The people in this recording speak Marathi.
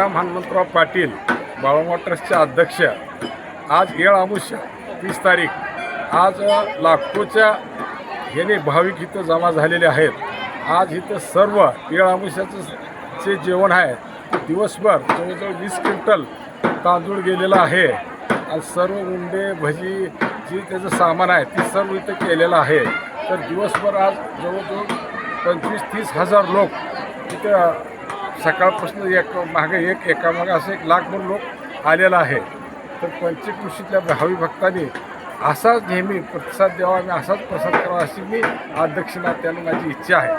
राम हनुमंतराव पाटील बाळोमा ट्रस्टचे अध्यक्ष आज येळ अमुष्य तीस तारीख. आज लाखोच्या ह्याने भाविक इथं जमा झालेले आहेत. आज इथं सर्व येळ अमुष्याचं जे जेवण आहे. दिवसभर जवळजवळ वीस क्विंटल तांदूळ गेलेला आहे. आणि सर्व उंडे भजी जे त्याचं सामान आहे ते सर्व इथं केलेलं आहे. तर दिवसभर आज जवळजवळ पंचवीस तीस हजार लोक इथं सकाळपासून एक मागे एक एकामागे असं एक लाखभर लोक आलेला आहे. तर पंचकृषीतल्या भावी भक्तांनी असाच नेहमी प्रतिसाद द्यावा आणि असाच प्रसाद करावा अशी मी अध्यक्षनात्यानं माझी इच्छा आहे.